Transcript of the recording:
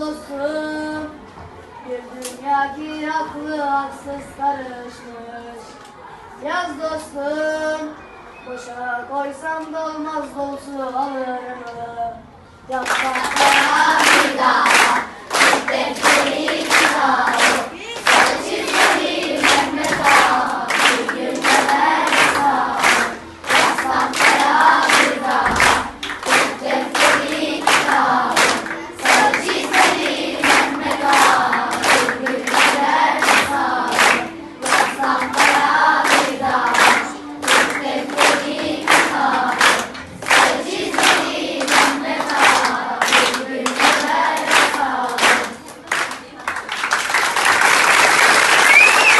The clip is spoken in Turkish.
dostum Bir dünya ki haklı haksız karışmış Yaz dostum Boşa koysam da olmaz dolusu alırım Yapraklar